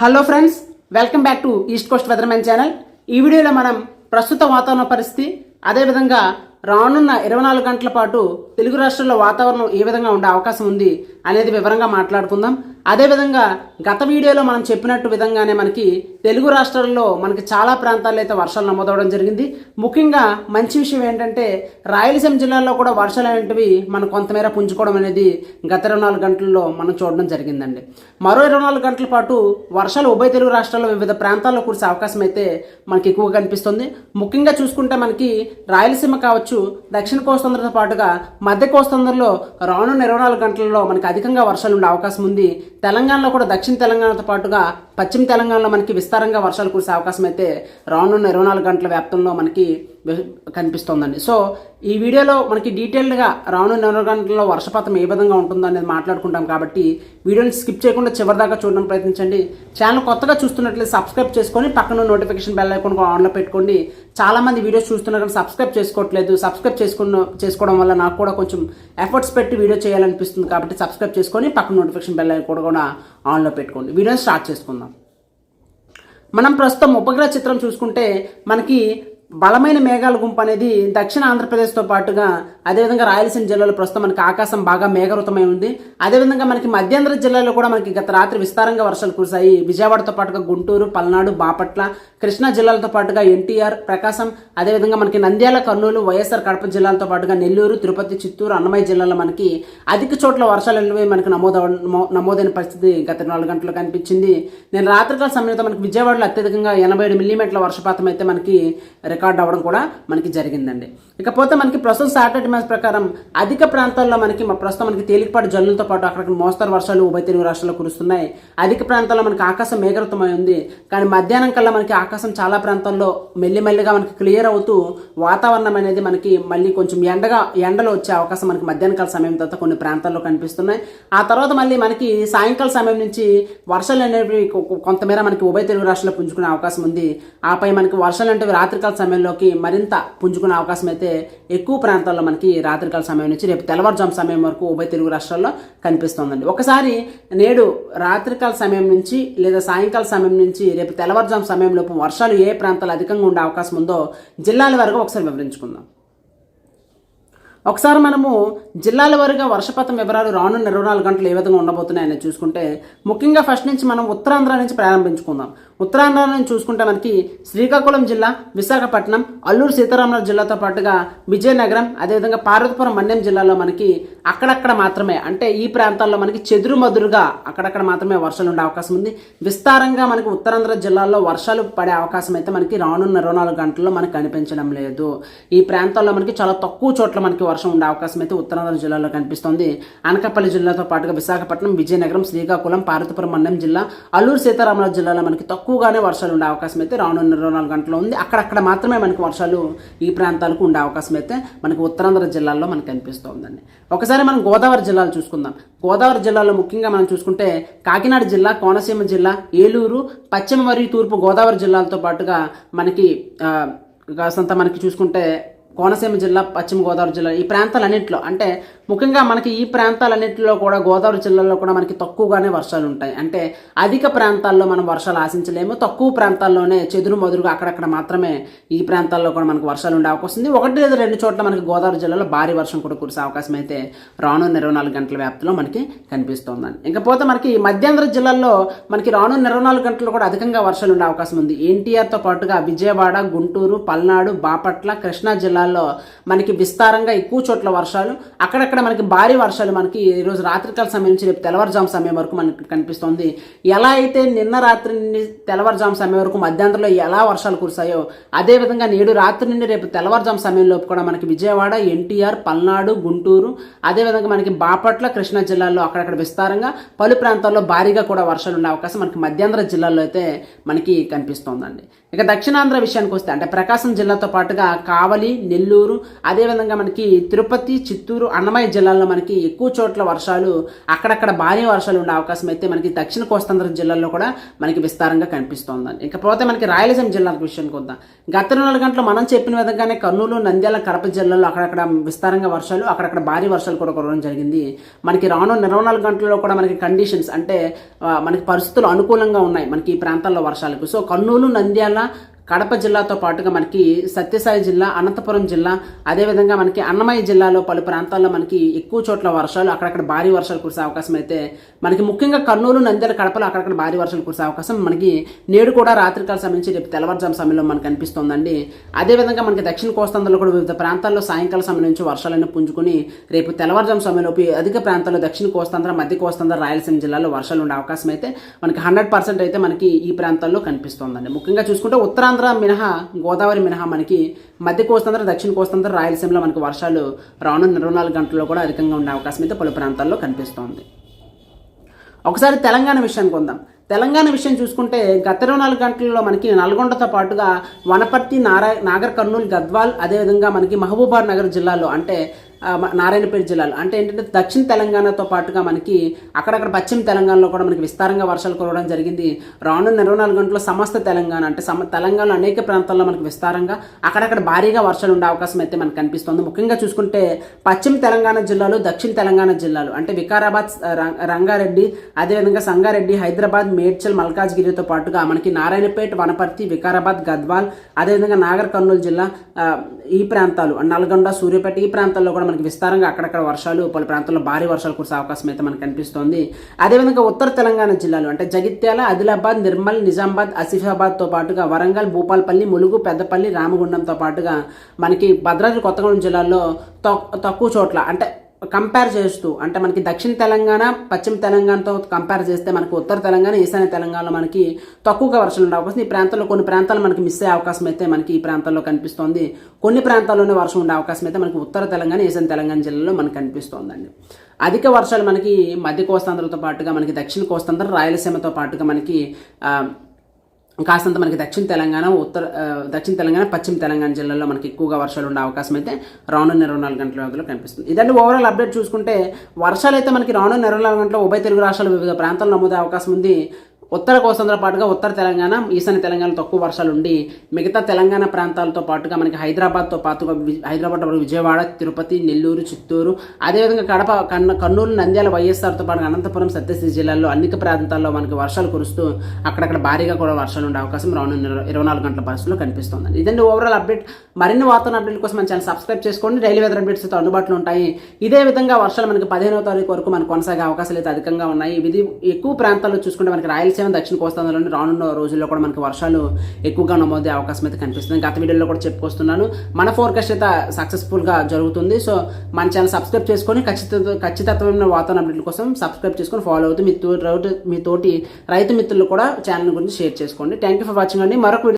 Hello friends welcome back to East Coast Weathermen channel ఈ వీడియోలో మనం ప్రస్తుత వాతావరణ పరిస్థితి అదేవిధంగా రానున్న ఇరవై నాలుగు గంటల పాటు తెలుగు రాష్ట్రాల్లో వాతావరణం ఏ విధంగా ఉండే అవకాశం ఉంది అనేది వివరంగా మాట్లాడుకుందాం. అదేవిధంగా గత వీడియోలో మనం చెప్పినట్టు విధంగానే మనకి తెలుగు రాష్ట్రాల్లో మనకి చాలా ప్రాంతాల్లో అయితే వర్షాలు నమోదవడం జరిగింది. ముఖ్యంగా మంచి విషయం ఏంటంటే రాయలసీమ జిల్లాలో కూడా వర్షాలు అనేటివి మనం కొంతమేర పుంజుకోవడం అనేది గత ఇరవై నాలుగు గంటల్లో మనం చూడడం జరిగిందండి. మరో ఇరవై నాలుగు గంటల పాటు వర్షాలు ఉభయ తెలుగు రాష్ట్రాల్లో వివిధ ప్రాంతాల్లో కురిసే అవకాశం అయితే మనకి ఎక్కువగా కనిపిస్తుంది. ముఖ్యంగా చూసుకుంటే మనకి రాయలసీమ కావచ్చు దక్షిణ కోస్తాంధ్రతో పాటుగా మధ్య కోస్తాంధ్రలో రానున్న ఇరవై నాలుగు గంటల్లో మనకి అధికంగా వర్షాలు ఉండే అవకాశం ఉంది. తెలంగాణలో కూడా దక్షిణ తెలంగాణతో పాటుగా పశ్చిమ తెలంగాణలో మనకి విస్తారంగా వర్షాలు కురిసే అవకాశం అయితే రానున్న ఇరవై నాలుగు గంటల వ్యాప్తంలో మనకి కనిపిస్తోందండి. సో ఈ వీడియోలో మనకి డీటెయిల్డ్గా రానున్న నెల గంటల్లో వర్షపాతం ఏ విధంగా ఉంటుందో అనేది మాట్లాడుకుంటాం కాబట్టి వీడియోని స్కిప్ చేయకుండా చివరిదాకా చూడడం ప్రయత్నించండి. ఛానల్ కొత్తగా చూస్తున్నట్లయితే సబ్స్క్రైబ్ చేసుకొని పక్కన నోటిఫికేషన్ బెల్ ఐకాన్ ఆన్లో పెట్టుకోండి. చాలా మంది వీడియోస్ చూస్తున్నారు కానీ సబ్స్క్రైబ్ చేసుకోవట్లేదు. సబ్స్క్రైబ్ చేసుకున్న చేసుకోవడం వల్ల నాకు కూడా కొంచెం ఎఫర్ట్స్ పెట్టి వీడియో చేయాలనిపిస్తుంది కాబట్టి సబ్స్క్రైబ్ చేసుకొని పక్కన నోటిఫికేషన్ బెల్ ఐకాన్ కూడా ఆన్లో పెట్టుకోండి. వీడియోని స్టార్ట్ చేసుకుందాం. మనం ప్రస్తుతం ఉపగ్రహ చిత్రం చూసుకుంటే మనకి బలమైన మేఘాల గుంపు అనేది దక్షిణ ఆంధ్రప్రదేశ్తో పాటుగా అదేవిధంగా రాయలసీమ జిల్లాలో ప్రస్తుతం మనకి ఆకాశం బాగా మేఘవృతమై ఉంది. అదేవిధంగా మనకి మధ్యాంధ్ర జిల్లాలో కూడా మనకి గత రాత్రి విస్తారంగా వర్షాలు కురిశాయి. విజయవాడతో పాటుగా గుంటూరు పల్నాడు బాపట్ల కృష్ణా జిల్లాలతో పాటుగా ఎన్టీఆర్ ప్రకాశం అదేవిధంగా మనకి నంద్యాల కర్నూలు వైఎస్ఆర్ కడప జిల్లాలతో పాటుగా నెల్లూరు తిరుపతి చిత్తూరు అన్నమయ్య జిల్లాలో మనకి అధిక చోట్ల వర్షాలు వెళ్ళి మనకి నమోదు నమోదైన పరిస్థితి గత నాలుగు గంటలు కనిపించింది. నేను రాత్రికాల సమయంలో మనకి విజయవాడలో అత్యధికంగా ఎనభై ఏడు మిల్లీమీటర్ల వర్షపాతం అయితే మనకి రికార్డ్ అవ్వడం కూడా మనకి జరిగిందండి. ఇకపోతే మనకి ప్రస్తుతం శాటిలైట్ మ్యాచ్ ప్రకారం అధిక ప్రాంతాల్లో మనకి ప్రస్తుతం మనకి తేలికపాటి జల్లులతో పాటు అక్కడ మోస్తరు వర్షాలు ఉభయ తెలుగు రాష్ట్రాల్లో కురుస్తున్నాయి. అధిక ప్రాంతాల్లో మనకి ఆకాశం మేఘరతమై ఉంది. కానీ మధ్యాహ్నం కల్లా మనకి ఆకాశం చాలా ప్రాంతాల్లో మెల్లిమెల్లిగా మనకి క్లియర్ అవుతూ వాతావరణం అనేది మనకి మళ్ళీ కొంచెం ఎండగా ఎండలు వచ్చే అవకాశం మనకి మధ్యాహ్న కాల సమయం తర్వాత కొన్ని ప్రాంతాల్లో కనిపిస్తున్నాయి. ఆ తర్వాత మళ్ళీ మనకి సాయంకాల సమయం నుంచి వర్షాలు అనేవి కొంతమేర మనకి ఉభయ తెలుగు రాష్ట్రాల్లో పుంజుకునే అవకాశం ఉంది. ఆపై మనకి వర్షాలు అంటే రాత్రికాల సమయంలోకి మరింత పుంజుకునే అవకాశం అయితే ఎక్కువ ప్రాంతాల్లో మనకి రాత్రికాల సమయం నుంచి రేపు తెల్లవారుజాము సమయం వరకు ఉభయ తెలుగు రాష్ట్రాల్లో కనిపిస్తోందండి. ఒకసారి నేడు రాత్రికాల సమయం నుంచి లేదా సాయంకాల సమయం నుంచి రేపు తెల్లవారుజాము సమయంలోపు వర్షాలు ఏ ప్రాంతాలు అధికంగా ఉండే అవకాశం ఉందో జిల్లాల వరకు ఒకసారి వివరించుకుందాం. ఒకసారి మనము జిల్లాల వారీగా వర్షపాతం వివరాలు రానున్న ఇరవై నాలుగు గంటలు ఏ విధంగా ఉండబోతున్నాయని చూసుకుంటే ముఖ్యంగా ఫస్ట్ నుంచి మనం ఉత్తరాంధ్ర నుంచి ప్రారంభించుకుందాం. ఉత్తరాంధ్ర నుంచి చూసుకుంటే మనకి శ్రీకాకుళం జిల్లా విశాఖపట్నం అల్లూరు సీతారామరాజు జిల్లాతో పాటుగా విజయనగరం అదేవిధంగా పార్వతీపురం మన్యం జిల్లాలో మనకి అక్కడక్కడ మాత్రమే అంటే ఈ ప్రాంతాల్లో మనకి చెదురు మదురుగా అక్కడక్కడ మాత్రమే వర్షాలు ఉండే అవకాశం ఉంది. విస్తారంగా మనకి ఉత్తరాంధ్ర జిల్లాల్లో వర్షాలు పడే అవకాశం అయితే మనకి రానున్న ఇరవై నాలుగు గంటల్లో మనకి కనిపించడం లేదు. ఈ ప్రాంతాల్లో మనకి చాలా తక్కువ చోట్ల మనకి వర్షం ఉండే అవకాశం అయితే ఉత్తరాంధ్ర జిల్లాలో కనిపిస్తుంది. అనకాపల్లి జిల్లాతో పాటుగా విశాఖపట్నం విజయనగరం శ్రీకాకుళం పార్వతీపురం మన్యం జిల్లా అల్లూరు సీతారామరాజు జిల్లాలో మనకి తక్కువ తక్కువగానే వర్షాలు ఉండే అవకాశం అయితే రానున్న ఇరవై నాలుగు గంటల్లో ఉంది. అక్కడక్కడ మాత్రమే మనకి వర్షాలు ఈ ప్రాంతాలకు ఉండే అవకాశం అయితే మనకి ఉత్తరాంధ్ర జిల్లాల్లో మనకు కనిపిస్తోందండి. ఒకసారి మనం గోదావరి జిల్లాలు చూసుకుందాం. గోదావరి జిల్లాలో ముఖ్యంగా మనం చూసుకుంటే కాకినాడ జిల్లా కోనసీమ జిల్లా ఏలూరు పశ్చిమ మరియు తూర్పు గోదావరి జిల్లాలతో పాటుగా మనకి ఆ, కాస్తంత మనకి చూసుకుంటే కోనసీమ జిల్లా పశ్చిమ గోదావరి జిల్లా ఈ ప్రాంతాలన్నింటిలో అంటే ముఖ్యంగా మనకి ఈ ప్రాంతాలన్నింటిలో కూడా గోదావరి జిల్లాలో కూడా మనకి తక్కువగానే వర్షాలు ఉంటాయి. అంటే అధిక ప్రాంతాల్లో మనం వర్షాలు ఆశించలేము. తక్కువ ప్రాంతాల్లోనే చెదురు మదురుగా అక్కడక్కడ మాత్రమే ఈ ప్రాంతాల్లో కూడా మనకు వర్షాలు ఉండే అవకాశం ఉంది. ఒకటి లేదా రెండు చోట్ల మనకి గోదావరి జిల్లాలో భారీ వర్షం కూడా కురిసే అవకాశం అయితే రానున్న ఇరవై నాలుగు గంటల వ్యాప్తిలో మనకి కనిపిస్తోందండి. ఇకపోతే మనకి మధ్యాంధ్ర జిల్లాల్లో మనకి రానున్న ఇరవై నాలుగు గంటలు కూడా అధికంగా వర్షాలు ఉండే అవకాశం ఉంది. ఎన్టీఆర్తో పాటుగా విజయవాడ గుంటూరు పల్నాడు బాపట్ల కృష్ణా జిల్లాల్లో మనకి విస్తారంగా ఎక్కువ చోట్ల వర్షాలు. అక్కడక్కడ మనకి భారీ వర్షాలు మనకి ఈరోజు రాత్రికాల సమయం నుంచి రేపు తెల్లవారుజాము సమయం వరకు మనకి కనిపిస్తోంది. ఎలా అయితే నిన్న రాత్రి నుండి తెల్లవారుజాము సమయం వరకు మధ్యాంధ్రలో ఎలా వర్షాలు కురిశాయో అదేవిధంగా నేడు రాత్రి నుండి రేపు తెల్లవారుజాము సమయంలోపు కూడా మనకి విజయవాడ ఎన్టీఆర్ పల్నాడు గుంటూరు అదేవిధంగా మనకి బాపట్ల కృష్ణా జిల్లాల్లో అక్కడక్కడ విస్తారంగా పలు ప్రాంతాల్లో భారీగా కూడా వర్షాలు ఉండే అవకాశం మనకి మధ్యాంధ్ర జిల్లాలో అయితే మనకి కనిపిస్తోందండి. ఇక దక్షిణాంధ్ర విషయానికి వస్తే అంటే ప్రకాశం జిల్లాతో పాటుగా కావలి నెల్లూరు అదేవిధంగా మనకి తిరుపతి చిత్తూరు అన్నమయ్య అన్నమయ్య జిల్లాలో మనకి ఎక్కువ చోట్ల వర్షాలు అక్కడక్కడ భారీ వర్షాలు ఉండే అవకాశం అయితే మనకి దక్షిణ కోస్తాంధ్ర జిల్లాల్లో కూడా మనకి విస్తారంగా కనిపిస్తోంది ఇకపోతే మనకి రాయలసీమ జిల్లాల విషయానికి వద్దాం. గత నాలుగు గంటలు మనం చెప్పిన విధంగానే కర్నూలు నంద్యాల కడప జిల్లాలో అక్కడక్కడ విస్తారంగా వర్షాలు అక్కడక్కడ భారీ వర్షాలు కూడా కురవడం జరిగింది. మనకి రానున్న ఇరవై నాలుగు గంటల్లో కూడా మనకి కండిషన్స్ అంటే మనకి పరిస్థితులు అనుకూలంగా ఉన్నాయి మనకి ఈ ప్రాంతాల్లో వర్షాలకు. సో కర్నూలు నంద్యాల కడప జిల్లాతో పాటుగా మనకి సత్యసాయి జిల్లా అనంతపురం జిల్లా అదేవిధంగా మనకి అన్నమయ్య జిల్లాలో పలు ప్రాంతాల్లో మనకి ఎక్కువ చోట్ల వర్షాలు అక్కడక్కడ భారీ వర్షాలు కురిసే అవకాశం అయితే మనకి ముఖ్యంగా కర్నూలు నంద్యాల కడపలో అక్కడక్కడ భారీ వర్షాలు కురిసే అవకాశం మనకి నేడు కూడా రాత్రికాల సమయం రేపు తెల్లవారుజాము సమయంలో మనకు కనిపిస్తోందండి అదేవిధంగా మనకి దక్షిణ కోస్తాంధ్రలో కూడా వివిధ ప్రాంతాల్లో సాయంకాల సమయం నుంచి వర్షాలను పుంజుకుని రేపు తెల్లవారుజాము సమయంలోపు అధిక ప్రాంతాల్లో దక్షిణ కోస్తాంధ్ర మధ్య కోస్తాంధ్ర రాయలసీమ జిల్లాలో వర్షాలు ఉండే అవకాశం అయితే మనకి హండ్రెడ్ పర్సెంట్ అయితే మనకి ఈ ప్రాంతాల్లో కనిపిస్తోందండి. ముఖ్యంగా చూసుకుంటే ఉత్తరాంధ్ర మినహా గోదావరి మినహా మనకి మధ్య కోస్తాంధ్ర దక్షిణ కోస్తాంధ్ర రాయలసీమలో మనకి వర్షాలు రానున్న ఇరవై నాలుగు గంటల్లో కూడా అధికంగా ఉండే అవకాశం అయితే పలు ప్రాంతాల్లో కనిపిస్తోంది. ఒకసారి తెలంగాణ విషయానికి కొందాం తెలంగాణ విషయం చూసుకుంటే గత ఇరవై నాలుగు గంటల్లో మనకి నల్గొండతో పాటుగా వనపర్తి నారా నాగర్ కర్నూలు గద్వాల్ అదేవిధంగా మనకి మహబూబాబాద్ నగర్ జిల్లాలో అంటే నారాయణపేట జిల్లాలో. అంటే ఏంటంటే దక్షిణ తెలంగాణతో పాటుగా మనకి అక్కడక్కడ పశ్చిమ తెలంగాణలో కూడా మనకి విస్తారంగా వర్షాలు కురవడం జరిగింది. రానున్న ఇరవై నాలుగు గంటల్లో సమస్త తెలంగాణ అంటే సమ తెలంగాణలో అనేక ప్రాంతాల్లో మనకి విస్తారంగా అక్కడక్కడ భారీగా వర్షాలు ఉండే అవకాశం అయితే మనకు కనిపిస్తుంది. ముఖ్యంగా చూసుకుంటే పశ్చిమ తెలంగాణ జిల్లాలు దక్షిణ తెలంగాణ జిల్లాలు అంటే వికారాబాద్ రం- రంగారెడ్డి అదేవిధంగా సంగారెడ్డి హైదరాబాద్ మేడ్చల్ మల్కాజ్గిరితో పాటుగా మనకి నారాయణపేట వనపర్తి వికారాబాద్ గద్వాల్ అదేవిధంగా నాగర్ కర్నూలు జిల్లా ఈ ప్రాంతాలు నల్గొండ సూర్యాపేట ఈ ప్రాంతాల్లో కూడా మనకి విస్తారంగా అక్కడక్కడ వర్షాలు పలు ప్రాంతాల్లో భారీ వర్షాలు కురిసే అవకాశం అయితే మనకు కనిపిస్తోంది. అదేవిధంగా ఉత్తర తెలంగాణ జిల్లాలు అంటే జగిత్యాల ఆదిలాబాద్ నిర్మల్ నిజామాబాద్ ఆసిఫాబాద్తో పాటుగా వరంగల్ భూపాలపల్లి ములుగు పెద్దపల్లి రామగుండంతో పాటుగా మనకి భద్రాద్రి కొత్తగూడెం జిల్లాల్లో తక్కువ చోట్ల అంటే కంపేర్ చేస్తూ అంటే మనకి దక్షిణ తెలంగాణ పశ్చిమ తెలంగాణతో కంపేర్ చేస్తే మనకి ఉత్తర తెలంగాణ ఈశాన్య తెలంగాణలో మనకి తక్కువగా వర్షాలు ఉండే అవకాశం ఈ ప్రాంతాల్లో కొన్ని ప్రాంతాలు మనకి మిస్ అయ్యే అవకాశం అయితే మనకి ఈ ప్రాంతాల్లో కనిపిస్తోంది. కొన్ని ప్రాంతాల్లోనే వర్షం ఉండే అవకాశం అయితే మనకి ఉత్తర తెలంగాణ ఈశాన్య తెలంగాణ జిల్లాలో మనకు కనిపిస్తోందండి. అధిక వర్షాలు మనకి మధ్య కోస్తాంధ్రతో పాటుగా మనకి దక్షిణ కోస్తాంధ్ర రాయలసీమతో పాటుగా మనకి కాస్తంత మనకి దక్షిణ తెలంగాణ ఉత్తర దక్షిణ తెలంగాణ పశ్చిమ తెలంగాణ జిల్లాల్లో మనకి ఎక్కువగా వర్షాలు ఉండే అవకాశం అయితే రానున్న ఇరవై నాలుగు గంటల వ్యవధిలో కనిపిస్తుంది. ఇదంటే ఓవరాల్ అప్డేట్ చూసుకుంటే వర్షాలు అయితే మనకి రానున్న ఇరవై నాలుగు గంటల ఉభయ తెలుగు రాష్ట్రాలు వివిధ ప్రాంతాల్లో నమోదే అవకాశం ఉంది. ఉత్తర కోసంతో పాటుగా ఉత్తర తెలంగాణ ఈశాన్య తెలంగాణ తక్కువ వర్షాలు ఉండి మిగతా తెలంగాణ ప్రాంతాలతో పాటుగా మనకి హైదరాబాద్తో పాటుగా హైదరాబాద్ విజయవాడ తిరుపతి నెల్లూరు చిత్తూరు అదేవిధంగా కడప కన్న కర్నూలు నంద్యాల వైఎస్ఆర్తో పాటు అనంతపురం సత్యశ్రీ జిల్లాల్లో అనేక ప్రాంతాల్లో మనకి వర్షాలు కురుస్తూ అక్కడక్కడ భారీగా కూడా వర్షాలు ఉండే అవకాశం రానున్న ఇరవై- ఇరవై నాలుగు గంటల పరిస్థితుల్లో కనిపిస్తుంది. ఇదండి ఓవరాల్ అప్డేట్ మరిన్ని వాతావరణ అప్డేట్ కోసం మన ఛానల్ సబ్స్క్రైబ్ చేసుకోండి. డైలీ వెదర్ అప్డేట్స్ అయితే అందుబాటులో ఉంటాయి. ఇదే విధంగా వర్షాలు మనకి పదిహేనవ తారీఖు వరకు మనకు కొనసాగే అవకాశాలు అయితే అధికంగా ఉన్నాయి. ఇది ఎక్కువ ప్రాంతాల్లో చూసుకుంటే మనకి రాయలసీమ దక్షిణ కోస్తాంధ్రలోని రానున్న రోజుల్లో కూడా మనకి వర్షాలు ఎక్కువగా నమోదే అవకాశం అయితే కనిపిస్తుంది. గత వీడియోలో కూడా చెప్పుకొస్తున్నాను. మన ఫోర్కాస్ట్ అయితే సక్సెస్ఫుల్గా జరుగుతుంది. సో మన ఛానల్ సబ్స్క్రైబ్ చేసుకొని ఖచ్చిత ఖచ్చితత్వమైన వాతావరణ అప్డేట్ల కోసం సబ్స్క్రైబ్ చేసుకొని ఫాలో అవుతూ మీ తోటి మీ తోటి రైతు మిత్రులు కూడా ఛానల్ గురించి షేర్ చేసుకోండి. థ్యాంక్ యూ ఫర్ వాచింగ్ అండి. మరొక